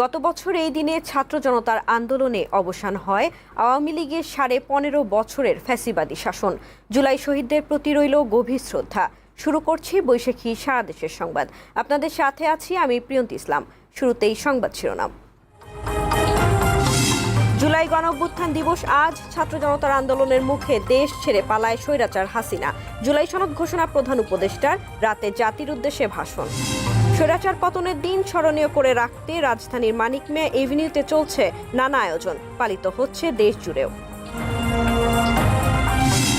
গত বছর এই দিনে ছাত্র জনতার আন্দোলনে অবসান হয়। আওয়ামী লীগের সাড়ে পনেরো বছরের ফ্যাসিবাদী শাসন। জুলাই শহীদদের প্রতি রইল গভীর শ্রদ্ধা। শুরু করছি বৈশাখী সারা দেশের সংবাদ। আপনাদের সাথে আছি আমি প্রিয়ন্ত ইসলাম। শুরুতেই সংবাদ শিরোনাম। জুলাই গণঅভ্যুত্থান দিবস আজ ছাত্র জনতার আন্দোলনের মুখে দেশ ছেড়ে পালায় স্বৈরাচার হাসিনা। জুলাই সনদ ঘোষণা প্রধান উপদেষ্টার, রাতে জাতির উদ্দেশ্যে ভাষণ। স্বৈরাচার পতনের দিন স্মরণীয় করে রাখতে রাজধানীর মানিক মিয়া এভিনিউতে চলছে নানা আয়োজন। পালিত হচ্ছে দেশ জুড়েও।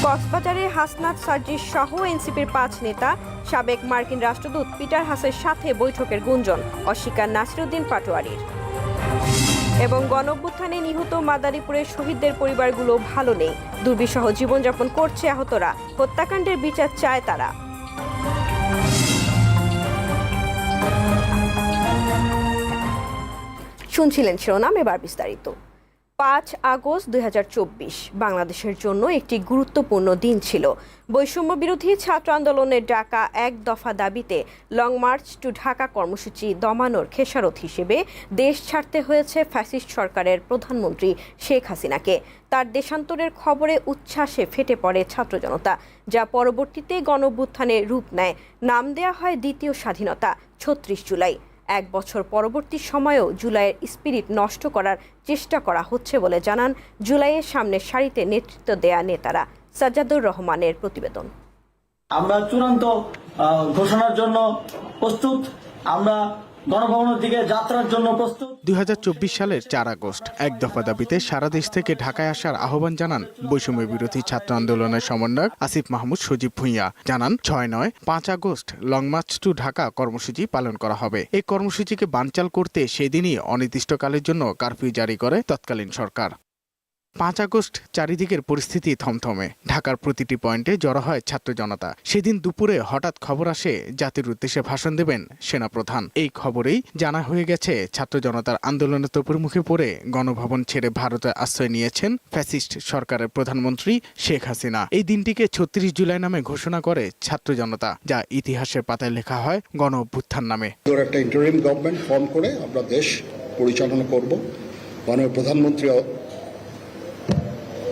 কক্সবাজারে হাসনাত সার্জিস সহ এনসিপির পাঁচ নেতা, সাবেক মার্কিন রাষ্ট্রদূত পিটার হাসের সাথে বৈঠকের গুঞ্জন, অস্বীকার নাসিরুদ্দিন পাটোয়ারির। এবং গণঅভ্যুত্থানে নিহত মাদারীপুরের শহীদদের পরিবারগুলো ভালো নেই। দুর্বিষহ জীবনযাপন করছে আহতরা। হত্যাকাণ্ডের বিচার চায় তারা। শুনছিলেন শিরোনাম, এবার বিস্তারিত। পাঁচ আগস্ট দুই হাজার চব্বিশ, বাংলাদেশের জন্য একটি গুরুত্বপূর্ণ দিন ছিল। বৈষম্য বিরোধী ছাত্র আন্দোলনের ডাকা এক দফা দাবিতে লং মার্চ টু ঢাকা কর্মসূচি দমানোর খেসারত হিসেবে দেশ ছাড়তে হয়েছে ফ্যাসিস্ট সরকারের প্রধানমন্ত্রী শেখ হাসিনাকে। তার দেশান্তরের খবরে উচ্ছ্বাসে ফেটে পড়ে ছাত্র জনতা, যা পরবর্তীতে গণঅভ্যুত্থানে রূপ নেয়। নাম দেয়া হয় দ্বিতীয় স্বাধীনতা, ছত্রিশ জুলাই। এক বছর পরবর্তী সময়েও জুলাইয়ের স্পিরিট নষ্ট করার চেষ্টা করা হচ্ছে বলে জানান জুলাইয়ের সামনে সারিতে নেতৃত্ব দেয়া নেতারা সাজাদুর রহমানের প্রতিবেদন। আমরা চূড়ান্ত ঘোষণার জন্য প্রস্তুত। আমরা গণভবনের দিকে দুই সালের চার আগস্ট, এক দফা দাবিতে সারা দেশ থেকে ঢাকায় আসার আহ্বান জানান বৈষম্য বিরোধী ছাত্র আন্দোলনের সমন্বয়ক আসিফ মাহমুদ সজীব ভুঁইয়া। জানান, ছয় নয়, পাঁচ August, long march to Dhaka কর্মসূচি পালন করা হবে। এই কর্মসূচিকে বানচাল করতে সেদিনই অনির্দিষ্টকালের জন্য কারফিউ জারি করে তৎকালীন সরকার। পাঁচ আগস্ট চারিদিকের পরিস্থিতি থমথমে। ঢাকার প্রতিটি পয়েন্টে জড়ো হয় ছাত্র জনতা। সেদিন দুপুরে হঠাৎ খবর আসে, জাতির উদ্দেশ্যে ভাষণ দেবেন সেনাপ্রধান। এই খবরেই জানা হয়ে গেছে, ছাত্র জনতার আন্দোলনের তোপের মুখে পড়ে গণভবন ছেড়ে ভারতে আশ্রয় নিয়েছেন ফ্যাসিস্ট সরকারের প্রধানমন্ত্রী শেখ হাসিনা। এই দিনটিকে ছত্রিশ জুলাই নামে ঘোষণা করে ছাত্র জনতা, যা ইতিহাসের পাতায় লেখা হয় গণ অভ্যুত্থান নামে একটা ইন্টারিম গভর্নমেন্ট ফর্ম করে আমরা দেশ পরিচালনা করব। মাননীয় প্রধানমন্ত্রী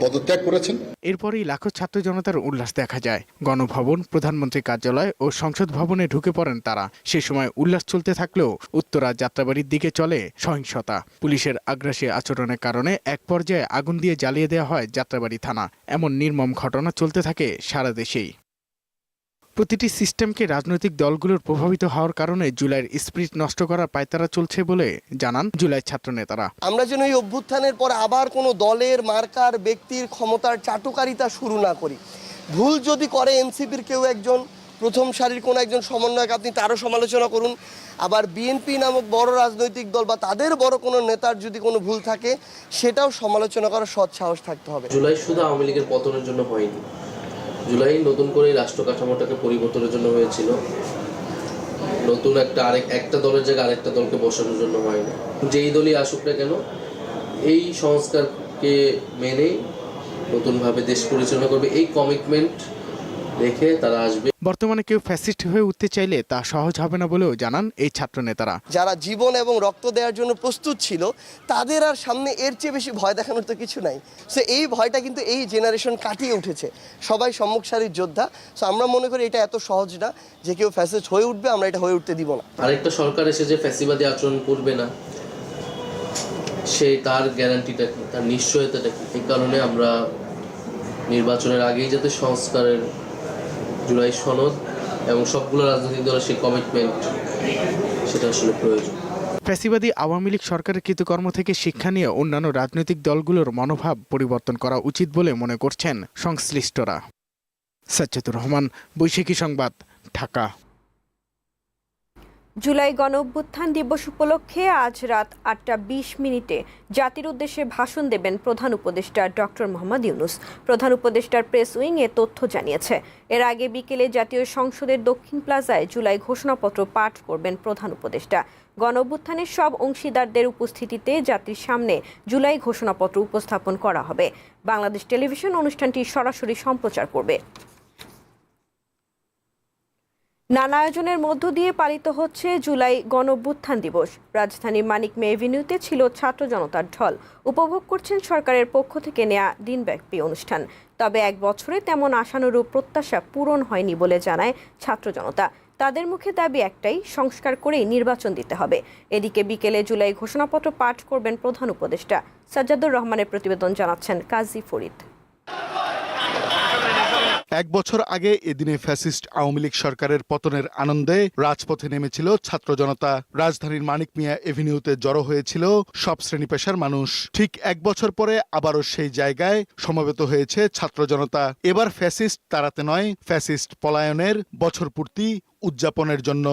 পদত্যাগ করেছেন। এরপরই লাখো ছাত্র জনতার উল্লাস দেখা যায়। গণভবন, প্রধানমন্ত্রী কার্যালয় ও সংসদ ভবনে ঢুকে পড়েন তারা। সে সময় উল্লাস চলতে থাকলেও উত্তরা যাত্রাবাড়ির দিকে চলে সহিংসতা। পুলিশের আগ্রাসী আচরণের কারণে এক পর্যায়ে আগুন দিয়ে জ্বালিয়ে দেওয়া হয় যাত্রাবাড়ি থানা। এমন নির্মম ঘটনা চলতে থাকে সারা দেশেই। প্রতিটি সিস্টেমকে রাজনৈতিক দলগুলোর প্রভাবিত হওয়ার কারণে জুলাইয়ের স্পিরিট নষ্ট করার পায়তারা চলছে বলে জানান জুলাই ছাত্র নেতারা আমরা যেন এই অভ্যুত্থানের পর আবার কোনো দলের মার্কার ব্যক্তির ক্ষমতার চাটুকারিতা শুরু না করি। ভুল যদি করে এনসিপির কেউ একজন প্রথম সারির কোনো একজন সমন্বয়ক আপনি তারও সমালোচনা করুন। আবার বিএনপি নামক বড় রাজনৈতিক দল বা তাদের বড় কোনো নেতার যদি কোনো ভুল থাকে সেটাও সমালোচনা করার সৎ সাহস থাকতে হবে। জুলাই শুধু আওয়ামী লীগের পতনের জন্য হয়নি। জুলাই নতুন করে রাষ্ট্র কাঠামোটাকে পরিবর্তনের জন্য হয়েছিল। নতুন একটা আরেক, একটা দলের জায়গায় আরেকটা দলকে বসানোর জন্য হয়নি। যেই দলই আসুক না কেন, এই সংস্কারকে মেনে নতুনভাবে দেশ পরিচালনা করবে। এই কমিটমেন্ট রেখে তারা আসবে। বর্তমানে কেউ ফ্যাসিস্ট হয়ে উঠতে চাইলে তা সহজ হবে না বলেও জানান এই ছাত্র নেতারা যারা জীবন এবং রক্ত দেওয়ার জন্য প্রস্তুত ছিল তাদের আর সামনে এর চেয়ে বেশি ভয় দেখানোর তো কিছু নাই। সো এই ভয়টা কিন্তু এই জেনারেশন কাটিয়ে উঠেছে। সবাই সম্মুখ সারির যোদ্ধা। সো আমরা মনে করি এটা এত সহজ না যে কেউ ফ্যাসিস্ট হয়ে উঠবে আমরা এটা হয়ে উঠতে দিব না। আরেকটা সরকার এসে যে ফ্যাসিবাদী আচরণ করবে না সেই তার গ্যারান্টিটা কি? তার নিশ্চয়তাটা কি? এই কারণে আমরা নির্বাচনের আগেই যাতে সংস্কারের জুলাই সনদ এবং সবগুলো রাজনৈতিক দলের সেই কমিটমেন্ট সেটা আসলে প্রয়োজন। ফ্যাসিবাদী আওয়ামী লীগ সরকারের কৃতকর্ম থেকে শিক্ষা নিয়ে অন্যান্য রাজনৈতিক দলগুলোর মনোভাব পরিবর্তন করা উচিত বলে মনে করছেন সংশ্লিষ্টরা। সাজ্জাদুর রহমান, বৈশাখী সংবাদ, ঢাকা। জুলাই গণ অভ্যুত্থান দিবস উপলক্ষে আজ রাত আটটা বিশ মিনিটে জাতির উদ্দেশ্যে ভাষণ দেবেন প্রধান উপদেষ্টা ডক্টর মোহাম্মদ ইউনুস। প্রধান উপদেষ্টার প্রেস উইং এ তথ্য জানিয়েছে। এর আগে বিকেলে জাতীয় সংসদের দক্ষিণ প্লাজায় জুলাই ঘোষণাপত্র পাঠ করবেন প্রধান উপদেষ্টা। গণ অভ্যুত্থানের সব অংশীদারদের উপস্থিতিতে জাতির সামনে জুলাই ঘোষণাপত্র উপস্থাপন করা হবে। বাংলাদেশ টেলিভিশন অনুষ্ঠানটি সরাসরি সম্প্রচার করবে। নানা আয়োজনের মধ্য দিয়ে পালিত হচ্ছে জুলাই গণঅভ্যুত্থান দিবস। রাজধানীর মানিক মে এভিনিউতে ছিল ছাত্র জনতার ঢল। উপভোগ করছেন সরকারের পক্ষ থেকে নেয়া দিনব্যাপী অনুষ্ঠান। তবে এক বছরে তেমন আশানুরূপ প্রত্যাশা পূরণ হয়নি বলে জানায় ছাত্র জনতা। তাদের মুখে দাবি একটাই, সংস্কার করেই নির্বাচন দিতে হবে। এদিকে বিকেলে জুলাই ঘোষণাপত্র পাঠ করবেন প্রধান উপদেষ্টা। সাজ্জাদুর রহমানের প্রতিবেদন জানাচ্ছেন কাজী ফরিদ। এক বছর আগে এদিনে ফ্যাসিস্ট আওয়ামী লীগ সরকারের পতনের আনন্দে রাজপথে নেমেছিল ছাত্র জনতা। রাজধানীর মানিক মিয়া এভিনিউতে জড়ো হয়েছিল সব শ্রেণি পেশার মানুষ। ঠিক এক বছর পরে আবারও সেই জায়গায় সমবেত হয়েছে ছাত্র জনতা। এবার ফ্যাসিস্ট তাড়াতে নয়, ফ্যাসিস্ট পলায়নের বছর পূর্তি উদযাপনের জন্য।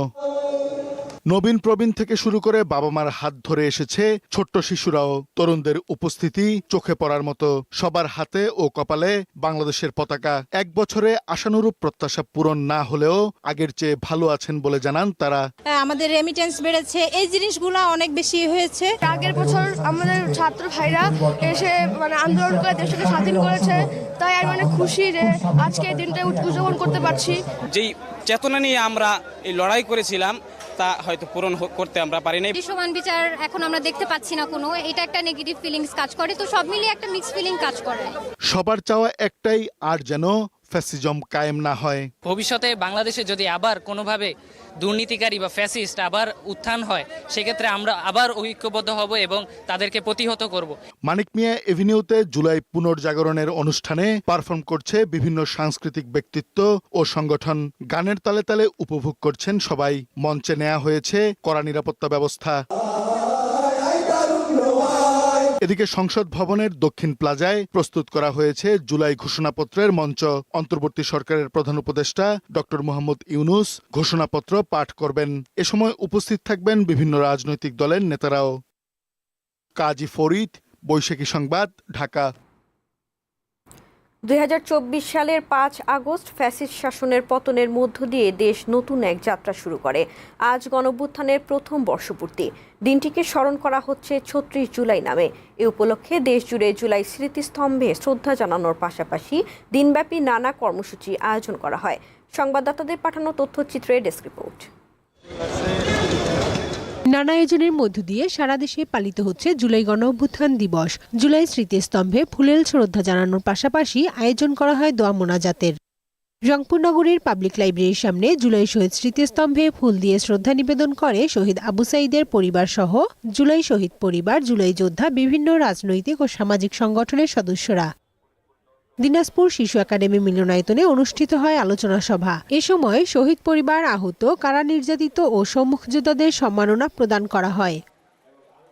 নবীন প্রবীণ থেকে শুরু করে বাবা মার হাত ধরে এসেছে ছোট্ট শিশুরাও। তরুণদের উপস্থিতি চোখে পড়ার মতো। সবার হাতে ও কপালে বাংলাদেশের পতাকা। এক বছরে আশানুরূপ প্রত্যাশা পূরণ না হলেও আগের চেয়ে ভালো আছেন বলে জানান তারা। আমাদের রেমিটেন্স বেড়েছে। এই জিনিসগুলো অনেক বেশি হয়েছে। আগের বছর আমাদের ছাত্র ভাইরা এসে মানে আন্দোলন করে দেশকে স্বাধীন করেছে। তাই আমি অনেক খুশি যে আজকে এই দিনটা উদযাপন করতে পারছি। যেই চেতনা নিয়ে আমরা এই লড়াই করেছিলাম তা হয়তো পূরণ করতে আমরা পারি নাই। সমান বিচার এখন আমরা দেখতে পাচ্ছি না কোনো। এটা একটা নেগেটিভ ফিলিংস কাজ করে। তো সব মিলিয়ে একটা মিক্স ফিলিং কাজ করে। সবার চাওয়া একটাই আর যেন ফ্যাসিজম কায়েম না হয়। ভবিষ্যতে বাংলাদেশে যদি আবার কোনোভাবে দুর্নীতিকারী বা ফ্যাসিস্ট আবার উত্থান হয় সেক্ষেত্রে আমরা আবার ঐক্যবদ্ধ হব এবং তাদেরকে প্রতিহত করব। মানিক মিয়া এভিনিউতে জুলাই পুনর্জাগরণের অনুষ্ঠানে পারফর্ম করছে বিভিন্ন সাংস্কৃতিক ব্যক্তিত্ব ও সংগঠন। গানের তালে তালে উপভোগ করছেন সবাই। মঞ্চে নেওয়া হয়েছে কড়া নিরাপত্তা ব্যবস্থা। এদিকে সংসদ ভবনের দক্ষিণ প্লাজায় প্রস্তুত করা হয়েছে জুলাই ঘোষণাপত্রের মঞ্চ। অন্তর্বর্তী সরকারের প্রধান উপদেষ্টা ডক্টর মোহাম্মদ ইউনুস ঘোষণাপত্র পাঠ করবেন। এ সময় উপস্থিত থাকবেন বিভিন্ন রাজনৈতিক দলের নেতারাও। কাজী ফরিদ, বৈশাখী সংবাদ, ঢাকা। দুই হাজার চব্বিশ সালের পাঁচ আগস্ট ফ্যাসিস্ট শাসনের পতনের মধ্য দিয়ে দেশ নতুন এক যাত্রা শুরু করে। আজ গণভ্যুত্থানের প্রথম বর্ষপূর্তি। দিনটিকে স্মরণ করা হচ্ছে ছত্রিশ জুলাই নামে। এ উপলক্ষে দেশ জুড়ে জুলাই স্মৃতিস্তম্ভে শ্রদ্ধা জানানোর পাশাপাশি দিনব্যাপী নানা কর্মসূচি আয়োজন করা হয়। সংবাদদাতাদের পাঠানো তথ্যচিত্রে ডেস্ক রিপোর্ট। নানা আয়োজনের মধ্য দিয়ে সারা দেশে পালিত হচ্ছে জুলাই গণ অভ্যুত্থান দিবস। জুলাই স্মৃতিস্তম্ভে ফুলেল শ্রদ্ধা জানানোর পাশাপাশি আয়োজন করা হয় দোয়া মোনাজাতের। রংপুর নগরীর পাবলিক লাইব্রেরির সামনে জুলাই শহীদ স্মৃতিস্তম্ভে ফুল দিয়ে শ্রদ্ধা নিবেদন করে শহীদ আবু সাইদের পরিবার সহ জুলাই শহীদ পরিবার, জুলাই যোদ্ধা, বিভিন্ন রাজনৈতিক ও সামাজিক সংগঠনের সদস্যরা। দিনাজপুর শিশু একাডেমি মিলনায়তনে অনুষ্ঠিত হয় আলোচনা সভা। এ সময় শহীদ পরিবার আহত, কারা নির্যাতিত ও সম্মুখ যোদ্ধাদের সম্মাননা প্রদান করা হয়।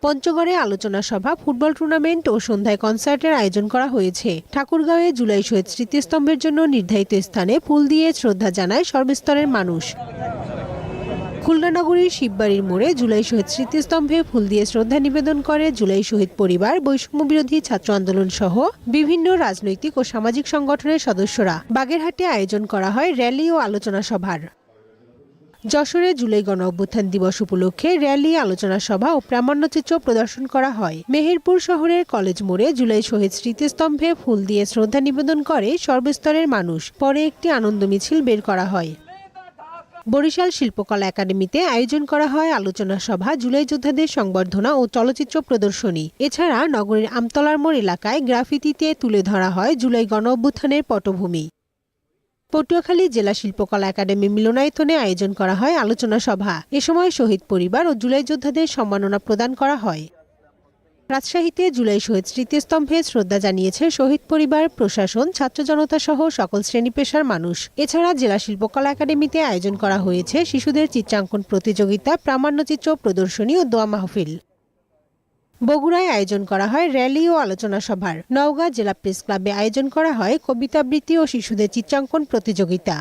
পঞ্চগড়ে আলোচনা সভা, ফুটবল টুর্নামেন্ট ও সন্ধ্যায় কনসার্টের আয়োজন করা হয়েছে। ঠাকুরগাঁওয়ে জুলাই শহীদ স্মৃতিস্তম্ভের জন্য নির্ধারিত স্থানে ফুল দিয়ে শ্রদ্ধা জানায় সর্বস্তরের মানুষ। খুলনা নগরীর শিববাড়ির মোড়ে জুলাই শহীদ স্মৃতিস্তম্ভে ফুল দিয়ে শ্রদ্ধা নিবেদন করে জুলাই শহীদ পরিবার বৈষম্য বিরোধী ছাত্র আন্দোলন সহ বিভিন্ন রাজনৈতিক ও সামাজিক সংগঠনের সদস্যরা বাগেরহাটে আয়োজন করা হয় র্যালি ও আলোচনা সভার। যশোরে জুলাই গণ অভ্যুত্থান দিবস উপলক্ষে র্যালি, আলোচনা সভা ও প্রামাণ্যচিত্র প্রদর্শন করা হয়। মেহেরপুর শহরের কলেজ মোড়ে জুলাই শহীদ স্মৃতিস্তম্ভে ফুল দিয়ে শ্রদ্ধা নিবেদন করে সর্বস্তরের মানুষ। পরে একটি আনন্দ মিছিল বের করা হয়। বরিশাল শিল্পকলা একাডেমিতে আয়োজন করা হয় আলোচনা সভা, জুলাই যোদ্ধাদের সংবর্ধনা ও চলচ্চিত্র প্রদর্শনী। এছাড়া নগরীর আমতলার মোড় এলাকায় গ্রাফিতিতে তুলে ধরা হয় জুলাই গণ অভ্যুত্থানের পটভূমি। পটুয়াখালী জেলা শিল্পকলা একাডেমি মিলনায়তনে আয়োজন করা হয় আলোচনা সভা। এ সময় শহীদ পরিবার ও জুলাই যোদ্ধাদের সম্মাননা প্রদান করা হয়। রাজশাহীতে জুলাই শহীদ স্মৃতিস্তম্ভে শ্রদ্ধা জানিয়েছে শহীদ পরিবার, প্রশাসন, ছাত্র জনতা সহ সকল শ্রেণি পেশার মানুষ। এছাড়া জেলা শিল্পকলা একাডেমিতে আয়োজন করা হয়েছে শিশুদের চিত্রাঙ্কন প্রতিযোগিতা প্রামাণ্যচিত্র প্রদর্শনী ও দোয়া মাহফিল। বগুড়ায় আয়োজন করা হয় র্যালি ও আলোচনা সভার। নওগাঁ জেলা প্রেস ক্লাবে আয়োজন করা হয় কবিতাবৃত্তি ও শিশুদের চিত্রাঙ্কন প্রতিযোগিতা।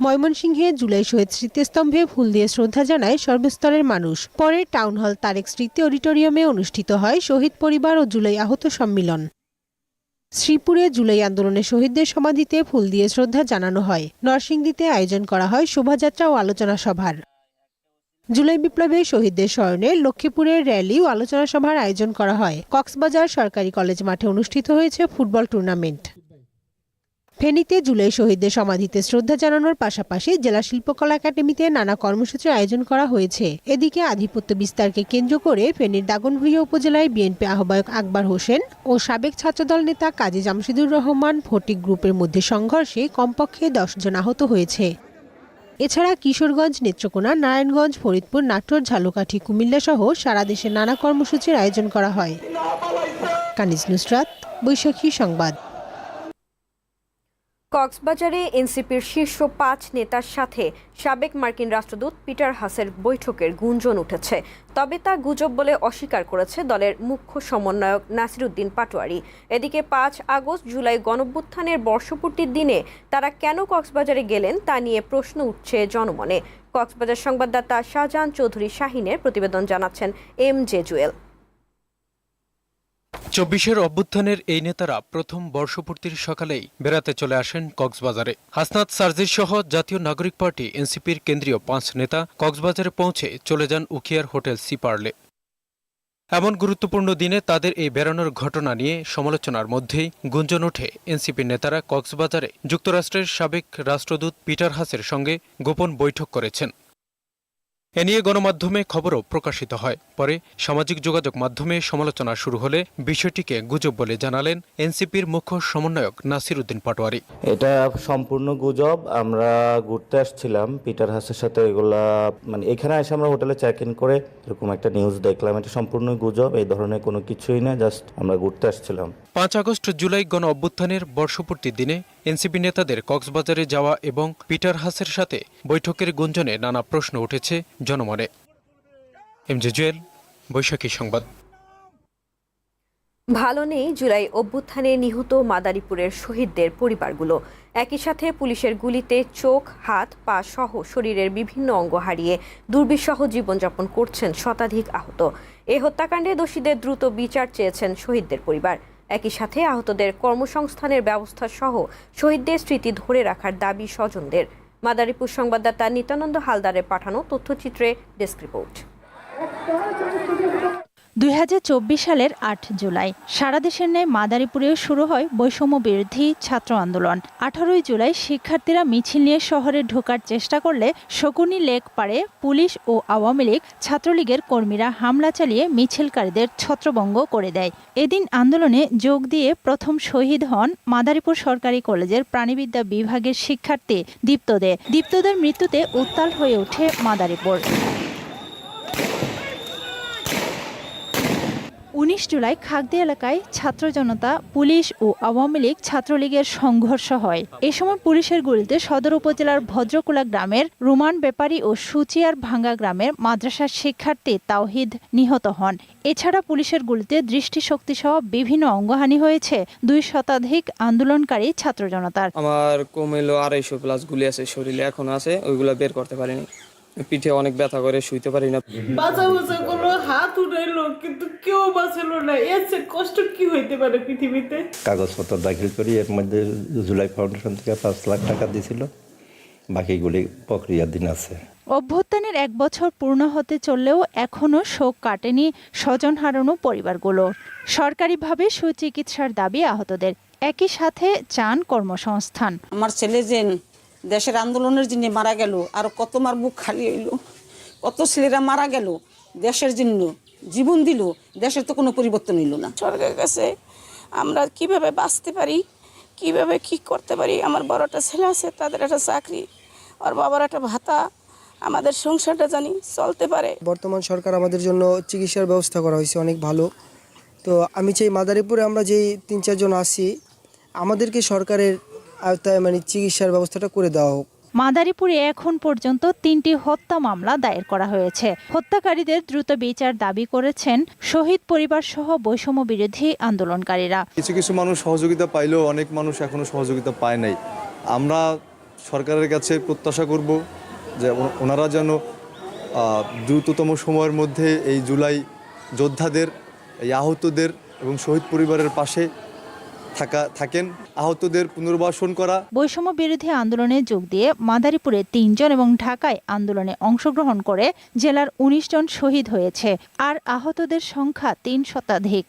ময়মনসিংহে জুলাই শহীদ স্মৃতিস্তম্ভে ফুল দিয়ে শ্রদ্ধা জানায় সর্বস্তরের মানুষ। পরে টাউন হল তারেক স্মৃতি অডিটোরিয়ামে অনুষ্ঠিত হয় শহীদ পরিবার ও জুলাই আহত সম্মিলন। শ্রীপুরে জুলাই আন্দোলনে শহীদদের সমাধিতে ফুল দিয়ে শ্রদ্ধা জানানো হয়। নরসিংদীতে আয়োজন করা হয় শোভাযাত্রা ও আলোচনা সভার। জুলাই বিপ্লবে শহীদদের স্মরণে লক্ষ্মীপুরের র্যালি ও আলোচনা সভার আয়োজন করা হয়। কক্সবাজার সরকারি কলেজ মাঠে অনুষ্ঠিত হয়েছে ফুটবল টুর্নামেন্ট। ফেনীতে জুলাই শহীদদের সমাধিতে শ্রদ্ধা জানানোর পাশাপাশি জেলা শিল্পকলা একাডেমিতে নানা কর্মসূচির আয়োজন করা হয়েছে। এদিকে আধিপত্য বিস্তারকে কেন্দ্র করে ফেনীর দাগনভূঞা উপজেলায় বিএনপি আহ্বায়ক আকবর হোসেন ও সাবেক ছাত্রদল নেতা কাজী জামশিদুর রহমান ফটিক গ্রুপের মধ্যে সংঘর্ষে কমপক্ষে দশ জন আহত হয়েছে। এছাড়া কিশোরগঞ্জ, নেত্রকোনা, নারায়ণগঞ্জ, ফরিদপুর, নাটোর, ঝালকাঠি, কুমিল্লা সহ সারা দেশে নানা কর্মসূচির আয়োজন করা হয়। কানিজ নুসরাত বৈশাখী সংবাদ। কক্সবাজারে এনসিপির শীর্ষ পাঁচ নেতার সাথে সাবেক মার্কিন রাষ্ট্রদূত পিটার হাসের বৈঠকের গুঞ্জন উঠেছে। তবে তা গুজব বলে অস্বীকার করেছে দলের মুখ্য সমন্বয়ক নাসিরুদ্দিন পাটোয়ারি। এদিকে পাঁচ আগস্ট জুলাই গণভ্যুত্থানের বর্ষপূর্তির দিনে তারা কেন কক্সবাজারে গেলেন তা নিয়ে প্রশ্ন উঠছে জনমনে। কক্সবাজার সংবাদদাতা শাহজাহান চৌধুরী শাহিনের প্রতিবেদন জানাচ্ছেন এম জে জুয়েল। চব্বিশের অভ্যুত্থানের এই নেতারা প্রথম বর্ষপূর্তির সকালেই বেড়াতে চলে আসেন কক্সবাজারে। হাসনাত সার্জির সহ জাতীয় নাগরিক পার্টি, এনসিপির কেন্দ্রীয় পাঁচ নেতা কক্সবাজারে পৌঁছে চলে যান উখিয়ার হোটেল সিপার্লে। এমন গুরুত্বপূর্ণ দিনে তাদের এই বেড়ানোর ঘটনা নিয়ে সমালোচনার মধ্যেই গুঞ্জন ওঠে এনসিপির নেতারা কক্সবাজারে। যুক্তরাষ্ট্রের সাবেক রাষ্ট্রদূত পিটার হাসের সঙ্গে গোপন বৈঠক করেছেন। এ নিয়ে গণমাধ্যমে খবরও প্রকাশিত হয়। পরে সামাজিক যোগাযোগ মাধ্যমে সমালোচনা শুরু হলে বিষয়টিকে গুজব বলে জানালেন এনসিপির মুখ্য সমন্বয়ক নাসির উদ্দিন পাটোয়ারি। এটা সম্পূর্ণ গুজব। আমরা ঘুরতে আসছিলাম পিটার হাসের সাথে এগুলা মানে এখানে এসে আমরা হোটেলে চেক ইন করে এরকম একটা নিউজ দেখলাম। এটা সম্পূর্ণ গুজব এই ধরনের কোনো কিছুই না জাস্ট আমরা ঘুরতে আসছিলাম। পাঁচ আগস্ট জুলাই গণ অভ্যুত্থানের বর্ষপূর্তির দিনে এনসিপি নেতাদের কক্সবাজারে যাওয়া এবং পিটার হাসের সাথে বৈঠকের গুঞ্জনে নানা প্রশ্ন উঠেছে জনমনে। এম জে জুয়েল, বৈশাখী সংবাদ। ভালো নেই জুলাই অভ্যুত্থানে নিহত মাদারীপুরের শহীদদের পরিবারগুলো। একই সাথে পুলিশের গুলিতে চোখ, হাত, পা সহ শরীরের বিভিন্ন অঙ্গ হারিয়ে দুর্বিষহ জীবনযাপন করছেন শতাধিক আহত। এ হত্যাকাণ্ডে দোষীদের দ্রুত বিচার চেয়েছেন শহীদদের পরিবার। একই সাথে আহতদের কর্মসংস্থানের ব্যবস্থা সহ শহীদদের স্মৃতি ধরে রাখার দাবি স্বজনদের। মাদারীপুর সংবাদদাতা নিত্যানন্দ হালদারের পাঠানো তথ্যচিত্রে ডেস্ক রিপোর্ট। দুই হাজার চব্বিশ সালের আট জুলাই। সারা দেশের ন্যায় মাদারীপুরেও শুরু হয় বৈষম্য বিরোধী ছাত্র আন্দোলন। আঠারোই জুলাই শিক্ষার্থীরা মিছিল নিয়ে শহরে ঢোকার চেষ্টা করলে শকুনি লেক পাড়ে পুলিশ ও আওয়ামী লীগ ছাত্রলীগের কর্মীরা হামলা চালিয়ে মিছিলকারীদের ছত্রভঙ্গ করে দেয়। এদিন আন্দোলনে যোগ দিয়ে প্রথম শহীদ হন মাদারীপুর সরকারি কলেজের প্রাণীবিদ্যা বিভাগের শিক্ষার্থী দীপ্তদে। দীপ্তদের মৃত্যুতে উত্তাল হয়ে ওঠে মাদারীপুর। উনিশ জুলাই খাগদি এলাকায় ছাত্র জনতা, পুলিশ ও আওয়ামী লীগ ছাত্রলীগের সংঘর্ষ হয়। এ সময় পুলিশের গুলিতে সদর উপজেলার ভদ্রকুলা গ্রামের রুমান ব্যাপারী ও সুচিয়ার ভাঙ্গা গ্রামের মাদ্রাসার শিক্ষার্থী তাওহিদ নিহত হন। এছাড়া পুলিশের গুলিতে দৃষ্টিশক্তি সহ বিভিন্ন অঙ্গহানি হয়েছে। দুই শতাধিক আন্দোলনকারী ছাত্র জনতার। আমার কমেলো আড়াইশো প্লাস গুলি আছে, শরীরে এখন আছে, ওইগুলো বের করতে পারিনি। পিঠে অনেক ব্যথা করে শুইতে পারি না। বাঁচা বাঁচা করল হাত উঠাইলো কিন্তু কেউ বাঁচালো না। এর চেয়ে কষ্ট কি হইতে পারে পৃথিবীতে? কাগজপত্র দাখিল করি এর মধ্যে জুলাই ফাউন্ডেশন থেকে পাঁচ লাখ টাকা দিছিল। বাকিগুলি প্রক্রিয়াধীন আছে। অভ্যুত্থানের এক বছর পূর্ণ হতে চললেও এখনও শোক কাটেনি স্বজন হারানো পরিবারগুলোর সরকারিভাবে সুচিকিৎসার দাবি আহতদের। একই সাথে চান কর্মসংস্থান। আমার ছেলে যে দেশের আন্দোলনের জন্য মারা গেল আর কত মার বুক খালি হইল কত ছেলেরা মারা গেল দেশের জন্য জীবন দিল দেশের তো কোনো পরিবর্তন হইল না। সরকারের কাছে আমরা কীভাবে বাঁচতে পারি কীভাবে কি করতে পারি? আমার বড়টা ছেলে আছে তাদের একটা চাকরি আর বাবার একটা ভাতা আমাদের সংসারটা জানি চলতে পারে। বর্তমান সরকার আমাদের জন্য চিকিৎসার ব্যবস্থা করা হয়েছে অনেক ভালো। তো আমি চাই মাদারীপুরে আমরা যেই তিন চারজন আছি আমাদেরকে সরকারের আওতায় মানে চিকিৎসার ব্যবস্থাটা করে দেওয়া হোক। মাদারীপুরে এখন পর্যন্ত তিনটি হত্যা মামলা দায়ের করা হয়েছে। হত্যাকারীদের দ্রুত বিচার দাবি করেছেন শহীদ পরিবার সহ বৈষম্য বিরোধী আন্দোলনকারীরা। কিছু কিছু মানুষ সহযোগিতা পাইলেও অনেক মানুষ এখনও সহযোগিতা পায় নাই। আমরা সরকারের কাছে প্রত্যাশা করব যে ওনারা যেন দ্রুততম সময়ের মধ্যে এই জুলাই যোদ্ধাদের এই আহতদের এবং শহীদ পরিবারের পাশে থাকা থাকেন। আহতদের পুনর্বাসন করা। বৈষম্য বিরোধী আন্দোলনে যোগ দিয়ে মাদারীপুরে তিনজন এবং ঢাকায় আন্দোলনে অংশগ্রহণ করে জেলার ১৯ জন শহীদ হয়েছে। আর আহতদের সংখ্যা তিন শতাধিক।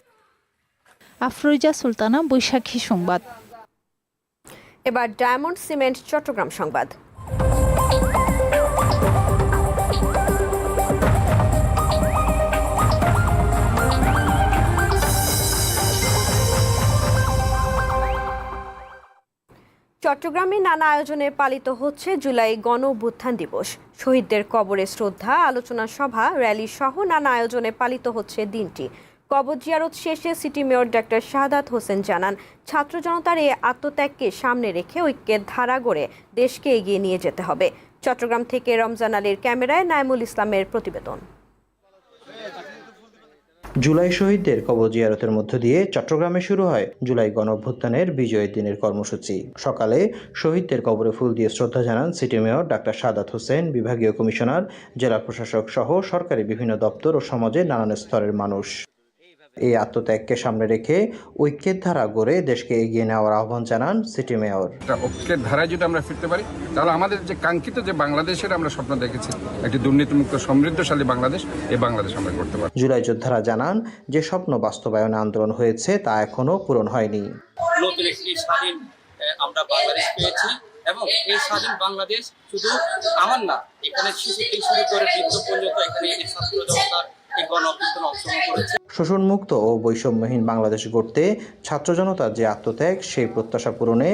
আফরুজা সুলতানা বৈশাখী সংবাদ। এবার ডায়মন্ড সিমেন্ট চট্টগ্রাম সংবাদ। চট্টগ্রামে নানা আয়োজনে পালিত হচ্ছে জুলাই গণ দিবস। শহীদদের কবরে শ্রদ্ধা, আলোচনা সভা, র্যালি সহ নানা আয়োজনে পালিত হচ্ছে দিনটি। কবর জিয়ারত শেষে city mayor doctor Shahadat Hossain জানান, ছাত্র জনতার এই আত্মত্যাগকে সামনে রেখে ঐক্যের ধারা গড়ে দেশকে এগিয়ে নিয়ে যেতে হবে। চট্টগ্রাম থেকে রমজান আলীর ক্যামেরায় নাইমুল ইসলামের প্রতিবেদন। জুলাই শহীদদের কবর জিয়ারতের মধ্য দিয়ে চট্টগ্রামে শুরু হয় জুলাই গণঅভ্যুত্থানের বিজয় দিনের কর্মসূচি। সকালে শহীদদের কবরে ফুল দিয়ে শ্রদ্ধা জানান city mayor doctor Sadat Hossain, বিভাগীয় কমিশনার, জেলা প্রশাসক সহ সরকারি বিভিন্ন দপ্তর ও সমাজের নানান স্তরের মানুষ। এই আত্মত্যাগকে সামনে রেখে ঐক্যের ধারা গড়ে দেশকে এগিয়ে নেওয়ার আহ্বান জানান সিটি মেয়র। ঐক্যের ধারায় যদি আমরা ফিরতে পারি তাহলে আমাদের যে কাঙ্ক্ষিত যে বাংলাদেশের আমরা স্বপ্ন দেখেছি একটি দুর্নীতিমুক্ত সমৃদ্ধশালী বাংলাদেশ এই বাংলাদেশ আমরা করতে পারি জুলাই যোদ্ধারা জানান যে স্বপ্ন বাস্তবায়নে আন্দোলন হয়েছে তা এখনও পূরণ হয়নি। নতুন একটি স্বাধীন আমরা বাংলাদেশ পেয়েছি এবং এই স্বাধীন বাংলাদেশ শুধু আমার না এখানে শিশু থেকে শুরু করে বৃদ্ধ পর্যন্ত এখানে এই ছাত্র জনতার এই গণ অভ্যুত্থানে অংশগ্রহণ করেছে শোষণমুক্ত ও বৈষম্যহীন বাংলাদেশ গড়তে ছাত্র জনতার যে আত্মত্যাগ সেই প্রত্যাশা পূরণে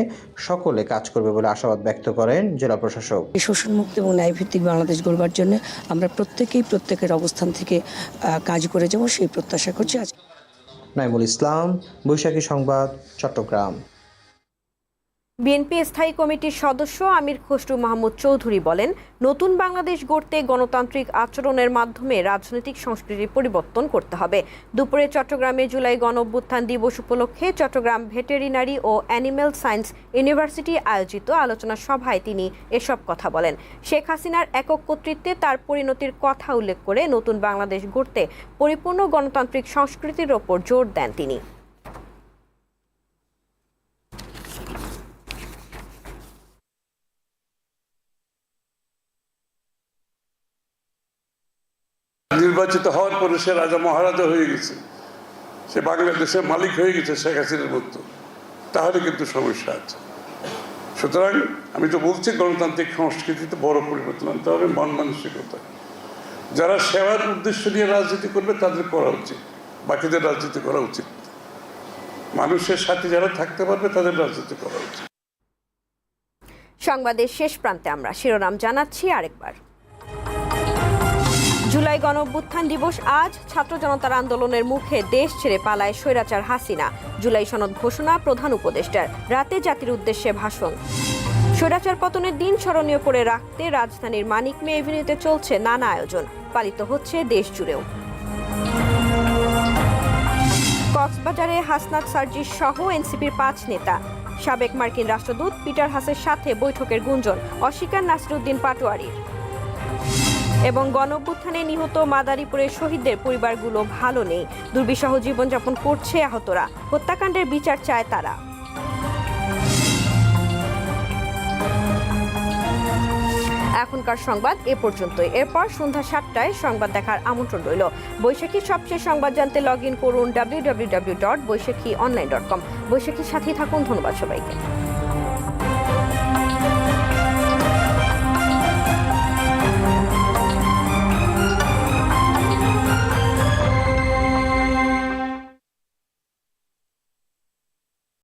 সকলে কাজ করবে বলে আশাবাদ ব্যক্ত করেন জেলা প্রশাসক। এই শোষণমুক্ত এবং ন্যায়ভিত্তিক বাংলাদেশ গড়বার জন্য আমরা প্রত্যেকেই প্রত্যেকের অবস্থান থেকে কাজ করে যাব সেই প্রত্যাশা করছি আজ। নাইমুল ইসলাম বৈশাখী সংবাদ চট্টগ্রাম। বিএনপি স্থায়ী কমিটির সদস্য আমির খসরু মাহমুদ চৌধুরী বলেন, নতুন বাংলাদেশ গড়তে গণতান্ত্রিক আচরণের মাধ্যমে রাজনৈতিক সংস্কৃতির পরিবর্তন করতে হবে। দুপুরে চট্টগ্রামে জুলাই গণ অভ্যুত্থান দিবস উপলক্ষে চট্টগ্রাম ভেটেরিনারি ও অ্যানিম্যাল সায়েন্স ইউনিভার্সিটি আয়োজিত আলোচনা সভায় তিনি এসব কথা বলেন। শেখ হাসিনার একক কর্তৃত্বে তার পরিণতির কথা উল্লেখ করে নতুন বাংলাদেশ গড়তে পরিপূর্ণ গণতান্ত্রিক সংস্কৃতির ওপর জোর দেন তিনি। নির্বাচিত হওয়ার পরে সে রাজা মহারাজা হয়ে গেছে। সে বাংলাদেশের মালিক হয়ে গেছে শেখ হাসিনার মতো। তাহলে কিন্তু সমস্যা আছে। সুতরাং আমি তো বলছি, গণতান্ত্রিক সংস্কৃতিতে বড় পরিবর্তন আনতে হবে, মন মানসিকতা। যারা সেবার উদ্দেশ্য নিয়ে রাজনীতি করবে, তাদের করা উচিত। বাকিদের রাজনীতি করা উচিত। মানুষের সাথে যারা থাকতে পারবে, তাদের রাজনীতি করা উচিত। সংবাদের শেষ প্রান্তে আমরা শিরোনাম জানাচ্ছি আরেকবার। জুলাই গণ অভ্যুত্থান দিবস আজ ছাত্র জনতার আন্দোলনের মুখে দেশ ছেড়ে পালায় স্বৈরাচার হাসিনা। জুলাই সনদ ঘোষণা প্রধান উপদেষ্টার। রাতে জাতির উদ্দেশ্যে ভাষণ। স্বৈরাচার পতনের দিন স্মরণীয় করে রাখতে রাজধানীর মানিক মে এভিনিউতে চলছে নানা আয়োজন। পালিত হচ্ছে দেশ জুড়েও। কক্সবাজারে হাসনাত সার্জিস সহ এনসিপির পাঁচ নেতা। সাবেক মার্কিন রাষ্ট্রদূত পিটার হাসের সাথে বৈঠকের গুঞ্জন। অস্বীকার নাসিরুদ্দিন পাটোয়ারির। এবং গণঅভ্যুত্থানে নিহত মাদারীপুরের শহীদদের পরিবারগুলো ভালো নেই। দুর্বিষহ জীবনযাপন করছে আহতরা। হত্যাকাণ্ডের বিচার চায় তারা। এখনকার সংবাদ এ পর্যন্তই। এরপর সন্ধ্যা সাতটায় সংবাদ দেখার আমন্ত্রণ রইল। বৈশাখীর সবচেয়ে সংবাদ জানতে লগ ইন করুন W W W dot Baishakhi online dot com বৈশাখীর সাথেই থাকুন। ধন্যবাদ সবাইকে।